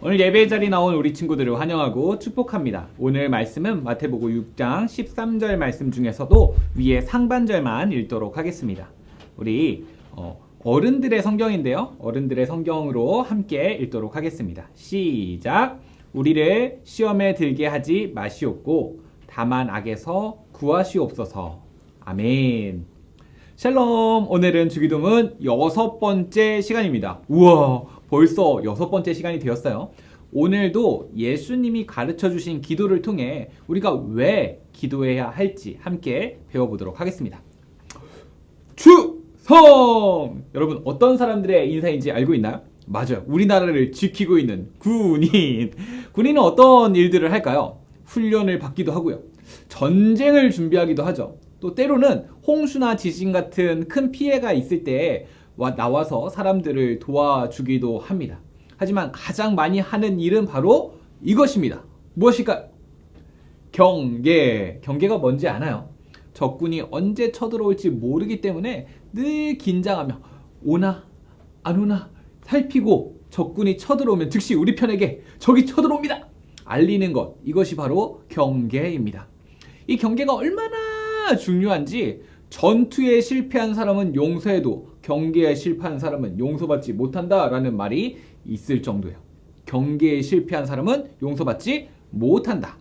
오늘 예배 자리 나온 우리 친구들을 환영하고 축복합니다. 오늘 말씀은 마태복음 6장 13절 말씀 중에서도 위에 상반절만 읽도록 하겠습니다. 우리 어, 어른들의 성경인데요. 어른들의 성경으로 함께 읽도록 하겠습니다. 시작. 우리를 시험에 들게 하지 마시옵고 다만 악에서 구하시옵소서. 아멘. 샬롬. 오늘은 주기도문 여섯 번째 시간입니다. 우와, 벌써 여섯 번째 시간이 되었어요. 오늘도 예수님이 가르쳐 주신 기도를 통해 우리가 왜 기도해야 할지 함께 배워보도록 하겠습니다. 주성! 여러분, 어떤 사람들의 인사인지 알고 있나요? 맞아요. 우리나라를 지키고 있는 군인. 군인은 어떤 일들을 할까요? 훈련을 받기도 하고요. 전쟁을 준비하기도 하죠. 또 때로는 홍수나 지진 같은 큰 피해가 있을 때 와- 나와서 사람들을 도와주기도 합니다. 하지만 가장 많이 하는 일은 바로 이것입니다. 무엇일까요? 경계. 경계가 뭔지 아나요? 적군이 언제 쳐들어올지 모르기 때문에 늘 긴장하며 오나 안 오나 살피고 적군이 쳐들어오면 즉시 우리 편에게 적이 쳐들어옵니다. 알리는 것 이것이 바로 경계입니다. 이 경계가 얼마나 중요한지 전투에 실패한 사람은 용서해도 경계에 실패한 사람은 용서받지 못한다라는 말이 있을 정도예요. 경계에 실패한 사람은 용서받지 못한다.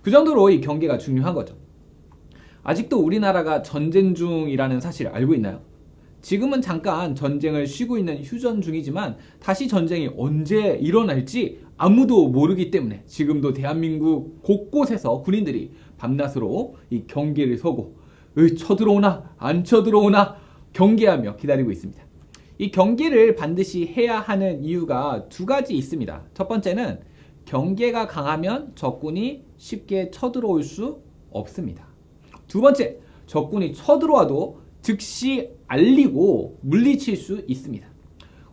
그 정도로 이 경계가 중요한 거죠. 아직도 우리나라가 전쟁 중이라는 사실 알고 있나요? 지금은 잠깐 전쟁을 쉬고 있는 휴전 중이지만 다시 전쟁이 언제 일어날지 아무도 모르기 때문에 지금도 대한민국 곳곳에서 군인들이 밤낮으로 이 경계를 서고 으, 쳐들어오나 안 쳐들어오나 경계하며 기다리고 있습니다. 이 경계를 반드시 해야 하는 이유가 두 가지 있습니다. 첫 번째는 경계가 강하면 적군이 쉽게 쳐들어올 수 없습니다. 두 번째, 적군이 쳐들어와도 즉시 알리고 물리칠 수 있습니다.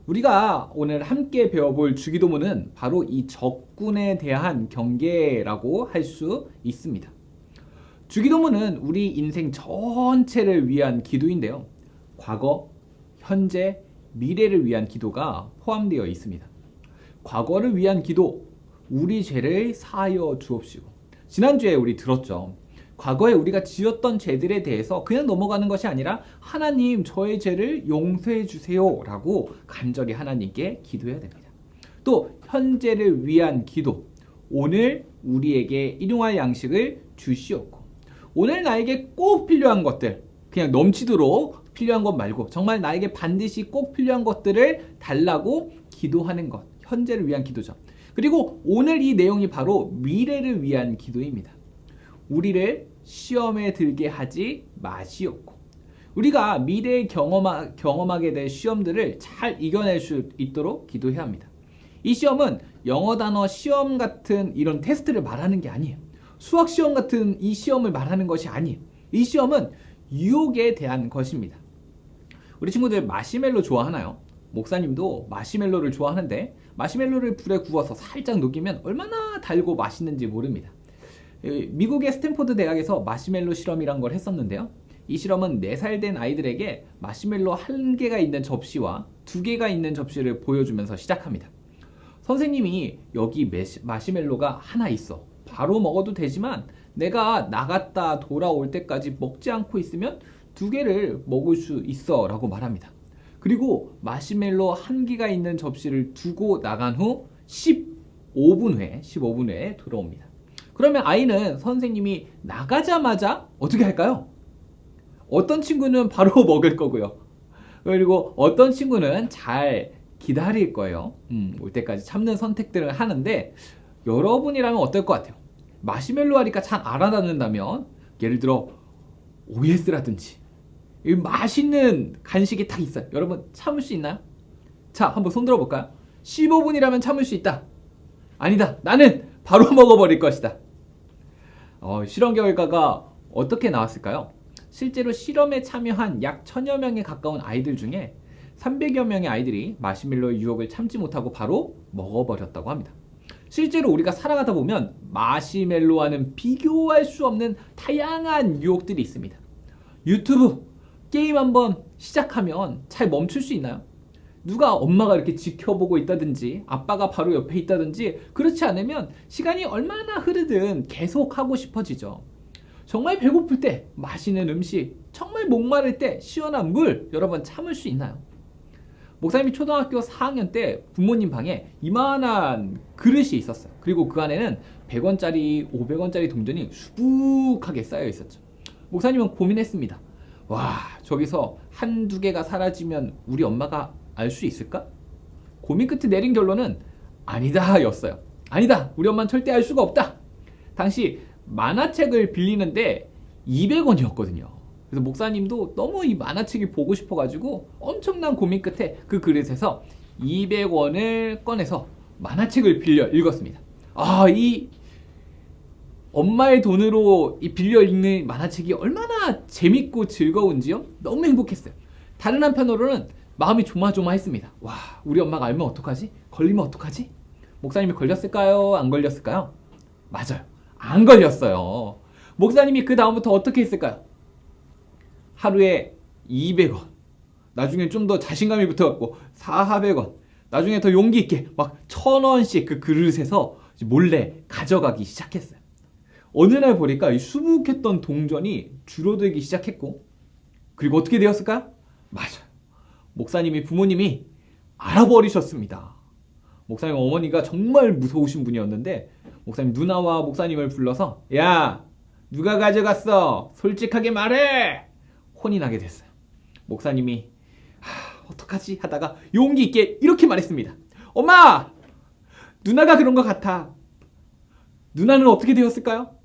우리가 오늘 함께 배워볼 주기도문은 바로 이 적군에 대한 경계라고 할 수 있습니다. 주기도문은 우리 인생 전체를 위한 기도인데요. 과거, 현재, 미래를 위한 기도가 포함되어 있습니다. 과거를 위한 기도, 우리 죄를 사하여 주옵시고. 지난주에 우리 들었죠. 과거에 우리가 지었던 죄들에 대해서 그냥 넘어가는 것이 아니라 하나님 저의 죄를 용서해 주세요 라고 간절히 하나님께 기도해야 됩니다. 또 현재를 위한 기도. 오늘 우리에게 일용할 양식을 주시옵고 오늘 나에게 꼭 필요한 것들 그냥 넘치도록 필요한 것 말고 정말 나에게 반드시 꼭 필요한 것들을 달라고 기도하는 것 현재를 위한 기도죠. 그리고 오늘 이 내용이 바로 미래를 위한 기도입니다. 우리를 시험에 들게 하지 마시옵고 우리가 미래에 경험하, 경험하게 될 시험들을 잘 이겨낼 수 있도록 기도해야 합니다. 이 시험은 영어 단어 시험 같은 이런 테스트를 말하는 게 아니에요. 수학 시험 같은 이 시험을 말하는 것이 아니에요. 이 시험은 유혹에 대한 것입니다. 우리 친구들 마시멜로 좋아하나요? 목사님도 마시멜로를 좋아하는데 마시멜로를 불에 구워서 살짝 녹이면 얼마나 달고 맛있는지 모릅니다. 이 미국의 스탠포드 대학에서 마시멜로 실험이란 걸 했었는데요. 이 실험은 4살 된 아이들에게 마시멜로 한 개가 있는 접시와 두 개가 있는 접시를 보여주면서 시작합니다. 선생님이 여기 메시- 마시멜로가 하나 있어. 바로 먹어도 되지만 내가 나갔다 돌아올 때까지 먹지 않고 있으면 두 개를 먹을 수 있어 라고 말합니다. 그리고 마시멜로 한 개가 있는 접시를 두고 나간 후 15분 후에 15분 후에 돌아옵니다. 그러면 아이는 선생님이 나가자마자 어떻게 할까요? 어떤 친구는 바로 먹을 거고요. 그리고 어떤 친구는 잘 기다릴 거예요. 음, 올 때까지 참는 선택들을 하는데 여러분이라면 어떨 것 같아요? 마시멜로 하니까 잘 알아듣는다면 예를 들어 OS라든지 이 맛있는 간식이 딱 있어요. 여러분 참을 수 있나요? 자, 한번 손 들어볼까요? 15분이라면 참을 수 있다. 아니다. 나는 바로 먹어버릴 것이다. 어, 실험 결과가 어떻게 나왔을까요? 실제로 실험에 참여한 약 천여 명에 가까운 아이들 중에 300여 명의 아이들이 마시멜로의 유혹을 참지 못하고 바로 먹어버렸다고 합니다. 실제로 우리가 살아가다 보면 마시멜로와는 비교할 수 없는 다양한 유혹들이 있습니다. 유튜브 게임 한번 시작하면 잘 멈출 수 있나요? 누가 엄마가 이렇게 지켜보고 있다든지 아빠가 바로 옆에 있다든지 그렇지 않으면 시간이 얼마나 흐르든 계속 하고 싶어지죠. 정말 배고플 때 맛있는 음식, 정말 목마를 때 시원한 물 여러분 참을 수 있나요? 목사님이 초등학교 4학년 때 부모님 방에 이만한 그릇이 있었어요. 그리고 그 안에는 100원짜리, 500원짜리 동전이 수북하게 쌓여 있었죠. 목사님은 고민했습니다. 와, 저기서 한두 개가 사라지면 우리 엄마가 알 수 있을까? 고민 끝에 내린 결론은 아니다 였어요. 아니다. 우리 엄마는 절대 알 수가 없다. 당시 만화책을 빌리는데 200원이었거든요. 그래서 목사님도 너무 이 만화책이 보고 싶어가지고 엄청난 고민 끝에 그 그릇에서 200원을 꺼내서 만화책을 빌려 읽었습니다. 아, 이 엄마의 돈으로 이 빌려 읽는 만화책이 얼마나 재밌고 즐거운지요? 너무 행복했어요. 다른 한편으로는 마음이 조마조마했습니다. 와, 우리 엄마가 알면 어떡하지? 걸리면 어떡하지? 목사님이 걸렸을까요? 안 걸렸을까요? 맞아요. 안 걸렸어요. 목사님이 그 다음부터 어떻게 했을까요? 하루에 200원. 나중에 좀더 자신감이 붙어갖고 400원. 나중에 더 용기 있게 막천 원씩 그 그릇에서 몰래 가져가기 시작했어요. 어느 날 보니까 이 수북했던 동전이 줄어들기 시작했고, 그리고 어떻게 되었을까요? 맞아요. 목사님이 부모님이 알아버리셨습니다. 목사님 어머니가 정말 무서우신 분이었는데, 목사님 누나와 목사님을 불러서, 야, 누가 가져갔어? 솔직하게 말해! 혼이 나게 됐어요. 목사님이, 하, 어떡하지? 하다가 용기 있게 이렇게 말했습니다. 엄마! 누나가 그런 것 같아. 누나는 어떻게 되었을까요?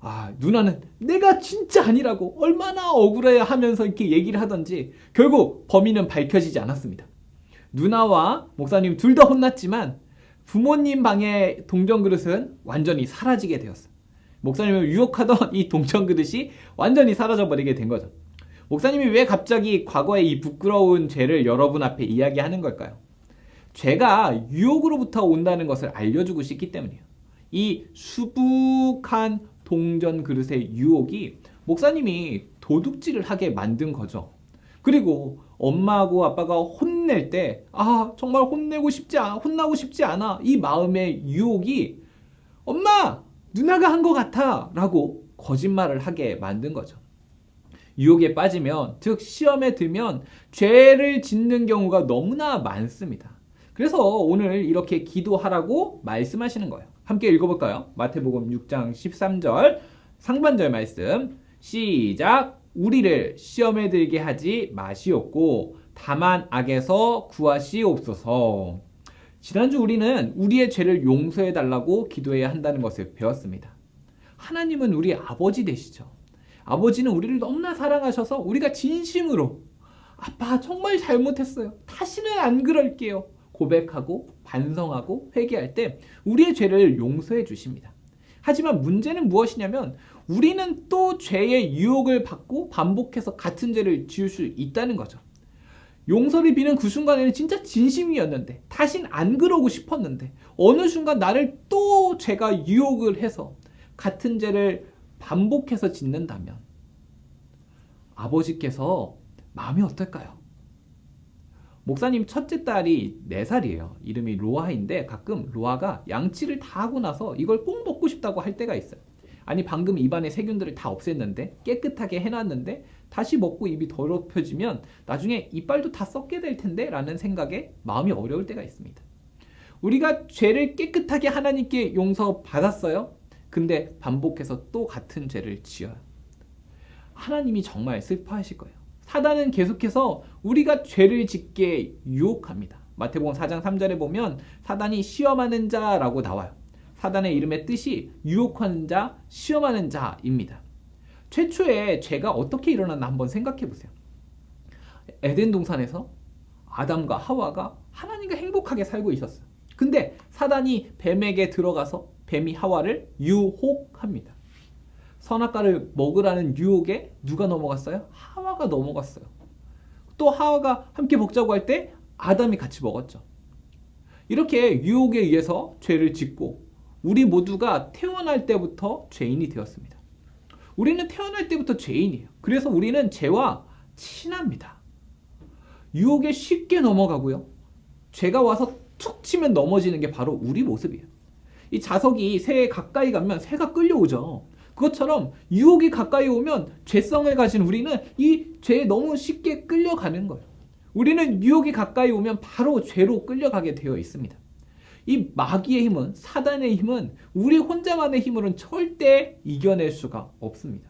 아, 누나는 내가 진짜 아니라고 얼마나 억울해 하면서 이렇게 얘기를 하던지 결국 범인은 밝혀지지 않았습니다. 누나와 목사님 둘 다 혼났지만 부모님 방의 동전 그릇은 완전히 사라지게 되었어요. 목사님을 유혹하던 이 동전 그릇이 완전히 사라져 버리게 된 거죠. 목사님이 왜 갑자기 과거의 이 부끄러운 죄를 여러분 앞에 이야기하는 걸까요? 죄가 유혹으로부터 온다는 것을 알려주고 싶기 때문이에요. 이 수북한 동전 그릇의 유혹이 목사님이 도둑질을 하게 만든 거죠. 그리고 엄마하고 아빠가 혼낼 때, 아, 정말 혼내고 싶지 않아, 혼나고 싶지 않아. 이 마음의 유혹이, 엄마! 누나가 한 것 같아! 라고 거짓말을 하게 만든 거죠. 유혹에 빠지면, 즉, 시험에 들면 죄를 짓는 경우가 너무나 많습니다. 그래서 오늘 이렇게 기도하라고 말씀하시는 거예요. 함께 읽어볼까요? 마태복음 6장 13절 상반절 말씀 시작 우리를 시험에 들게 하지 마시옵고 다만 악에서 구하시옵소서 지난주 우리는 우리의 죄를 용서해 달라고 기도해야 한다는 것을 배웠습니다. 하나님은 우리 아버지 되시죠. 아버지는 우리를 너무나 사랑하셔서 우리가 진심으로 아빠 정말 잘못했어요. 다시는 안 그럴게요. 고백하고 반성하고 회개할 때 우리의 죄를 용서해 주십니다. 하지만 문제는 무엇이냐면 우리는 또 죄의 유혹을 받고 반복해서 같은 죄를 지을 수 있다는 거죠. 용서를 비는 그 순간에는 진짜 진심이었는데 다신 안 그러고 싶었는데 어느 순간 나를 또 죄가 유혹을 해서 같은 죄를 반복해서 짓는다면 아버지께서 마음이 어떨까요? 목사님 첫째 딸이 4살이에요. 이름이 로아인데 가끔 로아가 양치를 다 하고 나서 이걸 꼭 먹고 싶다고 할 때가 있어요. 아니 방금 입안에 세균들을 다 없앴는데 깨끗하게 해놨는데 다시 먹고 입이 더럽혀지면 나중에 이빨도 다 썩게 될 텐데 라는 생각에 마음이 어려울 때가 있습니다. 우리가 죄를 깨끗하게 하나님께 용서 받았어요. 근데 반복해서 또 같은 죄를 지어요. 하나님이 정말 슬퍼하실 거예요. 사단은 계속해서 우리가 죄를 짓게 유혹합니다. 마태복음 4장 3절에 보면 사단이 시험하는 자라고 나와요. 사단의 이름의 뜻이 유혹하는 자, 시험하는 자입니다. 최초에 죄가 어떻게 일어났나 한번 생각해 보세요. 에덴 동산에서 아담과 하와가 하나님과 행복하게 살고 있었어요. 근데 사단이 뱀에게 들어가서 뱀이 하와를 유혹합니다. 선악과를 먹으라는 유혹에 누가 넘어갔어요? 하와가 넘어갔어요. 또 하와가 함께 먹자고 할 때 아담이 같이 먹었죠. 이렇게 유혹에 의해서 죄를 짓고 우리 모두가 태어날 때부터 죄인이 되었습니다. 우리는 태어날 때부터 죄인이에요. 그래서 우리는 죄와 친합니다. 유혹에 쉽게 넘어가고요. 죄가 와서 툭 치면 넘어지는 게 바로 우리 모습이에요. 이 자석이 새에 가까이 가면 새가 끌려오죠. 그것처럼 유혹이 가까이 오면 죄성을 가진 우리는 이 죄에 너무 쉽게 끌려가는 거예요. 우리는 유혹이 가까이 오면 바로 죄로 끌려가게 되어 있습니다. 이 마귀의 힘은 사단의 힘은 우리 혼자만의 힘으로는 절대 이겨낼 수가 없습니다.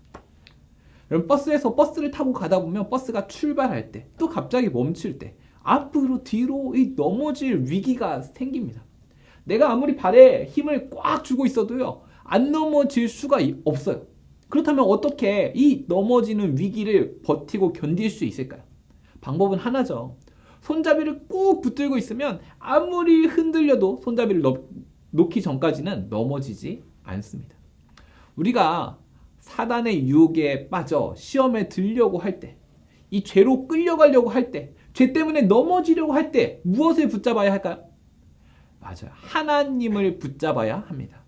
여러분 버스에서 버스를 타고 가다 보면 버스가 출발할 때 또 갑자기 멈출 때 앞으로 뒤로 이 넘어질 위기가 생깁니다. 내가 아무리 발에 힘을 꽉 주고 있어도요 안 넘어질 수가 이- 없어요. 그렇다면 어떻게 이 넘어지는 위기를 버티고 견딜 수 있을까요? 방법은 하나죠. 손잡이를 꾹 붙들고 있으면 아무리 흔들려도 손잡이를 넣- 놓기 전까지는 넘어지지 않습니다. 우리가 사단의 유혹에 빠져 시험에 들려고 할 때, 이 죄로 끌려가려고 할 때, 죄 때문에 넘어지려고 할 때 무엇을 붙잡아야 할까요? 맞아요. 하나님을 붙잡아야 합니다.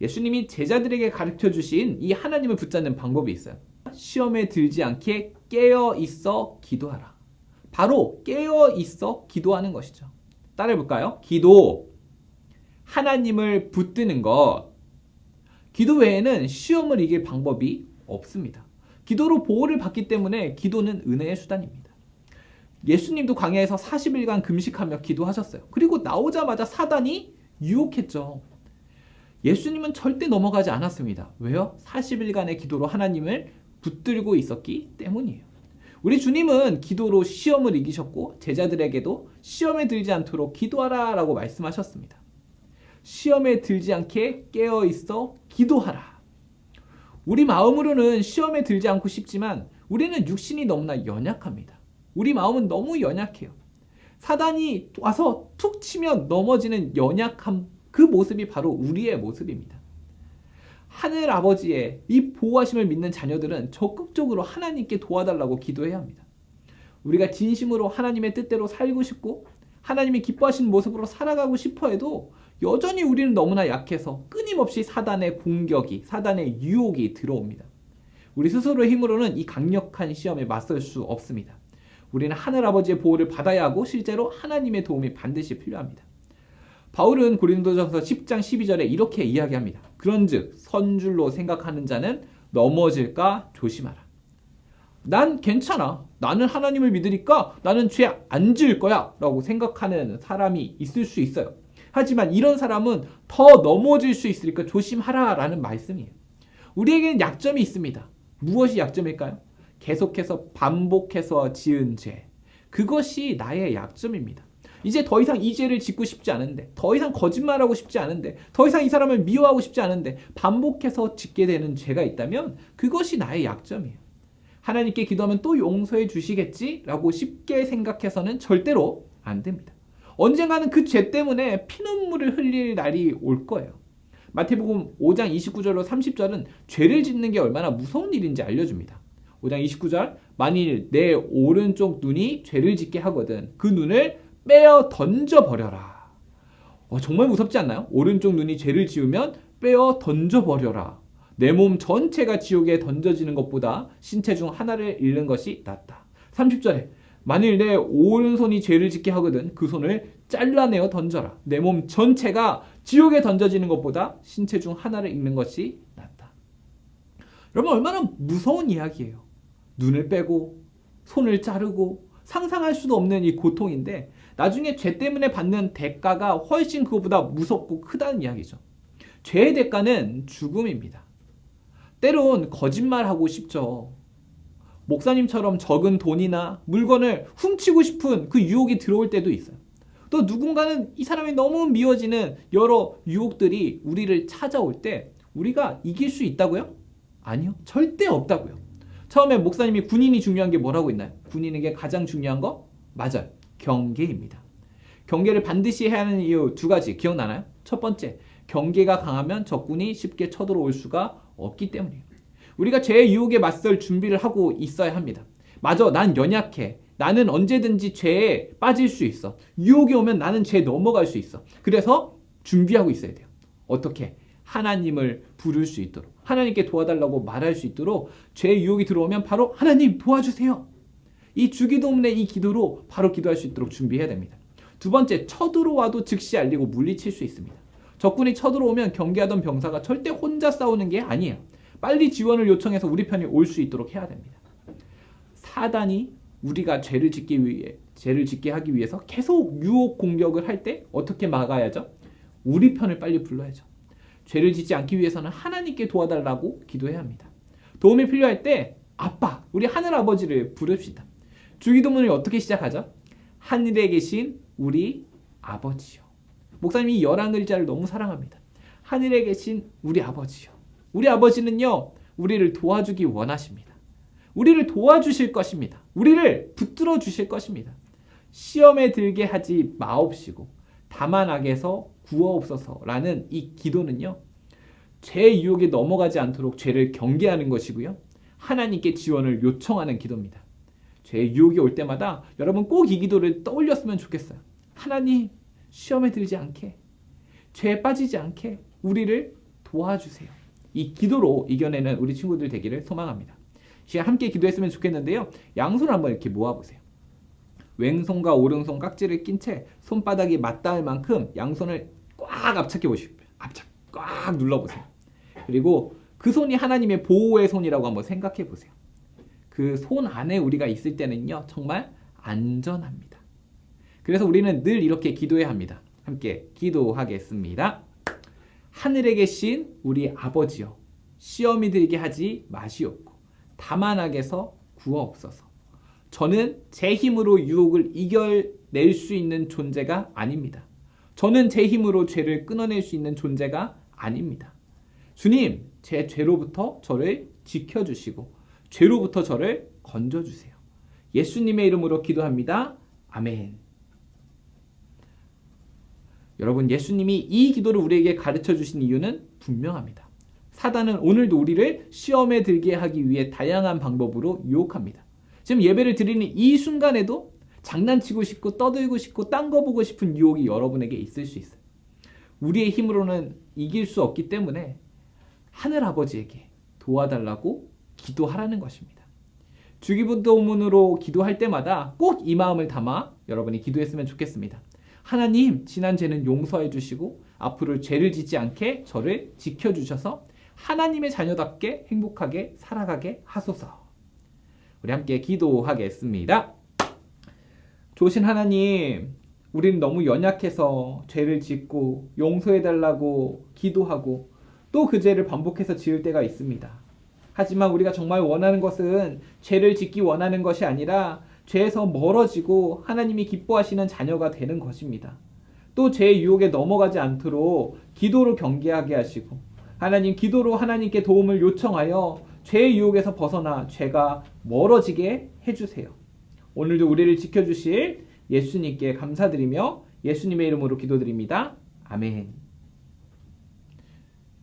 예수님이 제자들에게 가르쳐 주신 이 하나님을 붙잡는 방법이 있어요. 시험에 들지 않게 깨어 있어 기도하라. 바로 깨어 있어 기도하는 것이죠. 따라해 볼까요? 기도. 하나님을 붙드는 것. 기도 외에는 시험을 이길 방법이 없습니다. 기도로 보호를 받기 때문에 기도는 은혜의 수단입니다. 예수님도 광야에서 40일간 금식하며 기도하셨어요. 그리고 나오자마자 사단이 유혹했죠. 예수님은 절대 넘어가지 않았습니다. 왜요? 40일간의 기도로 하나님을 붙들고 있었기 때문이에요. 우리 주님은 기도로 시험을 이기셨고 제자들에게도 시험에 들지 않도록 기도하라 라고 말씀하셨습니다. 시험에 들지 않게 깨어 있어 기도하라. 우리 마음으로는 시험에 들지 않고 싶지만 우리는 육신이 너무나 연약합니다. 우리 마음은 너무 연약해요. 사단이 와서 툭 치면 넘어지는 연약함 그 모습이 바로 우리의 모습입니다. 하늘 아버지의 이 보호하심을 믿는 자녀들은 적극적으로 하나님께 도와달라고 기도해야 합니다. 우리가 진심으로 하나님의 뜻대로 살고 싶고 하나님이 기뻐하시는 모습으로 살아가고 싶어 해도 여전히 우리는 너무나 약해서 끊임없이 사단의 공격이, 사단의 유혹이 들어옵니다. 우리 스스로의 힘으로는 이 강력한 시험에 맞설 수 없습니다. 우리는 하늘 아버지의 보호를 받아야 하고 실제로 하나님의 도움이 반드시 필요합니다. 바울은 고린도전서 10장 12절에 이렇게 이야기합니다. 그런즉 선줄로 생각하는 자는 넘어질까 조심하라. 난 괜찮아. 나는 하나님을 믿으니까 나는 죄 안 지을 거야. 라고 생각하는 사람이 있을 수 있어요. 하지만 이런 사람은 더 넘어질 수 있으니까 조심하라. 라는 말씀이에요. 우리에게는 약점이 있습니다. 무엇이 약점일까요? 계속해서 반복해서 지은 죄. 그것이 나의 약점입니다. 이제 더 이상 이 죄를 짓고 싶지 않은데, 더 이상 거짓말하고 싶지 않은데, 더 이상 이 사람을 미워하고 싶지 않은데, 반복해서 짓게 되는 죄가 있다면 그것이 나의 약점이에요. 하나님께 기도하면 또 용서해 주시겠지라고 쉽게 생각해서는 절대로 안 됩니다. 언젠가는 그 죄 때문에 피눈물을 흘릴 날이 올 거예요. 마태복음 5장 29절로 30절은 죄를 짓는 게 얼마나 무서운 일인지 알려줍니다. 5장 29절 만일 내 오른쪽 눈이 죄를 짓게 하거든 그 눈을 빼어 던져 버려라. 어, 정말 무섭지 않나요? 오른쪽 눈이 죄를 지으면 빼어 던져 버려라. 내 몸 전체가 지옥에 던져지는 것보다 신체 중 하나를 잃는 것이 낫다. 30절에 만일 내 오른손이 죄를 짓게 하거든 그 손을 잘라내어 던져라. 내 몸 전체가 지옥에 던져지는 것보다 신체 중 하나를 잃는 것이 낫다. 여러분 얼마나 무서운 이야기예요. 눈을 빼고 손을 자르고 상상할 수도 없는 이 고통인데 나중에 죄 때문에 받는 대가가 훨씬 그거보다 무섭고 크다는 이야기죠. 죄의 대가는 죽음입니다. 때론 거짓말하고 싶죠. 목사님처럼 적은 돈이나 물건을 훔치고 싶은 그 유혹이 들어올 때도 있어요. 또 누군가는 이 사람이 너무 미워지는 여러 유혹들이 우리를 찾아올 때 우리가 이길 수 있다고요? 아니요. 절대 없다고요. 처음에 목사님이 군인이 중요한 게 뭐라고 했나요? 군인에게 가장 중요한 거? 맞아요. 경계입니다. 경계를 반드시 해야 하는 이유 두 가지 기억나나요? 첫 번째, 경계가 강하면 적군이 쉽게 쳐들어올 수가 없기 때문이에요. 우리가 죄의 유혹에 맞설 준비를 하고 있어야 합니다. 맞아, 난 연약해. 나는 언제든지 죄에 빠질 수 있어. 유혹이 오면 나는 죄에 넘어갈 수 있어. 그래서 준비하고 있어야 돼요. 어떻게? 하나님을 부를 수 있도록. 하나님께 도와달라고 말할 수 있도록 죄의 유혹이 들어오면 바로 하나님 도와주세요. 이 주기도문의 이 기도로 바로 기도할 수 있도록 준비해야 됩니다. 두 번째, 쳐들어와도 즉시 알리고 물리칠 수 있습니다. 적군이 쳐들어오면 경계하던 병사가 절대 혼자 싸우는 게 아니에요. 빨리 지원을 요청해서 우리 편이 올 수 있도록 해야 됩니다. 사단이 우리가 죄를 짓기 위해 죄를 짓게 하기 위해서 계속 유혹 공격을 할 때 어떻게 막아야죠? 우리 편을 빨리 불러야죠. 죄를 짓지 않기 위해서는 하나님께 도와달라고 기도해야 합니다. 도움이 필요할 때 아빠, 우리 하늘 아버지를 부릅시다. 주기도문을 어떻게 시작하죠? 하늘에 계신 우리 아버지요. 목사님이 열한 글자를 너무 사랑합니다. 하늘에 계신 우리 아버지요. 우리 아버지는요, 우리를 도와주기 원하십니다. 우리를 도와주실 것입니다. 우리를 붙들어 주실 것입니다. 시험에 들게 하지 마옵시고 다만 악에서 구하옵소서라는 이 기도는요. 죄 유혹에 넘어가지 않도록 죄를 경계하는 것이고요. 하나님께 지원을 요청하는 기도입니다. 죄 유혹이 올 때마다 여러분 꼭 이 기도를 떠올렸으면 좋겠어요. 하나님 시험에 들지 않게 죄에 빠지지 않게 우리를 도와주세요. 이 기도로 이겨내는 우리 친구들 되기를 소망합니다. 함께 기도했으면 좋겠는데요. 양손을 한번 이렇게 모아보세요. 왼손과 오른손 깍지를 낀 채 손바닥이 맞닿을 만큼 양손을 꽉 압착해 보십시오. 압착 꽉 눌러보세요. 그리고 그 손이 하나님의 보호의 손이라고 한번 생각해 보세요. 그 손 안에 우리가 있을 때는요, 정말 안전합니다. 그래서 우리는 늘 이렇게 기도해야 합니다. 함께 기도하겠습니다. 하늘에 계신 우리 아버지여, 시험이 들게 하지 마시옵고, 다만 악에서 구하옵소서. 저는 제 힘으로 유혹을 이겨낼 수 있는 존재가 아닙니다. 저는 제 힘으로 죄를 끊어낼 수 있는 존재가 아닙니다. 주님, 제 죄로부터 저를 지켜주시고, 죄로부터 저를 건져주세요. 예수님의 이름으로 기도합니다. 아멘. 여러분, 예수님이 이 기도를 우리에게 가르쳐 주신 이유는 분명합니다. 사단은 오늘도 우리를 시험에 들게 하기 위해 다양한 방법으로 유혹합니다. 지금 예배를 드리는 이 순간에도 장난치고 싶고 떠들고 싶고 딴 거 보고 싶은 유혹이 여러분에게 있을 수 있어요. 우리의 힘으로는 이길 수 없기 때문에 하늘 아버지에게 도와달라고 기도하라는 것입니다. 주기도문으로 기도할 때마다 꼭 이 마음을 담아 여러분이 기도했으면 좋겠습니다. 하나님, 지난 죄는 용서해 주시고 앞으로 죄를 짓지 않게 저를 지켜 주셔서 하나님의 자녀답게 행복하게 살아가게 하소서. 우리 함께 기도하겠습니다. 조신 하나님, 우리는 너무 연약해서 죄를 짓고 용서해 달라고 기도하고 또 그 죄를 반복해서 지을 때가 있습니다. 하지만 우리가 정말 원하는 것은 죄를 짓기 원하는 것이 아니라 죄에서 멀어지고 하나님이 기뻐하시는 자녀가 되는 것입니다. 또 죄의 유혹에 넘어가지 않도록 기도로 경계하게 하시고 하나님 기도로 하나님께 도움을 요청하여 죄의 유혹에서 벗어나 죄가 멀어지게 해주세요. 오늘도 우리를 지켜주실 예수님께 감사드리며 예수님의 이름으로 기도드립니다. 아멘.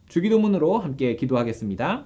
주기도문으로 함께 기도하겠습니다.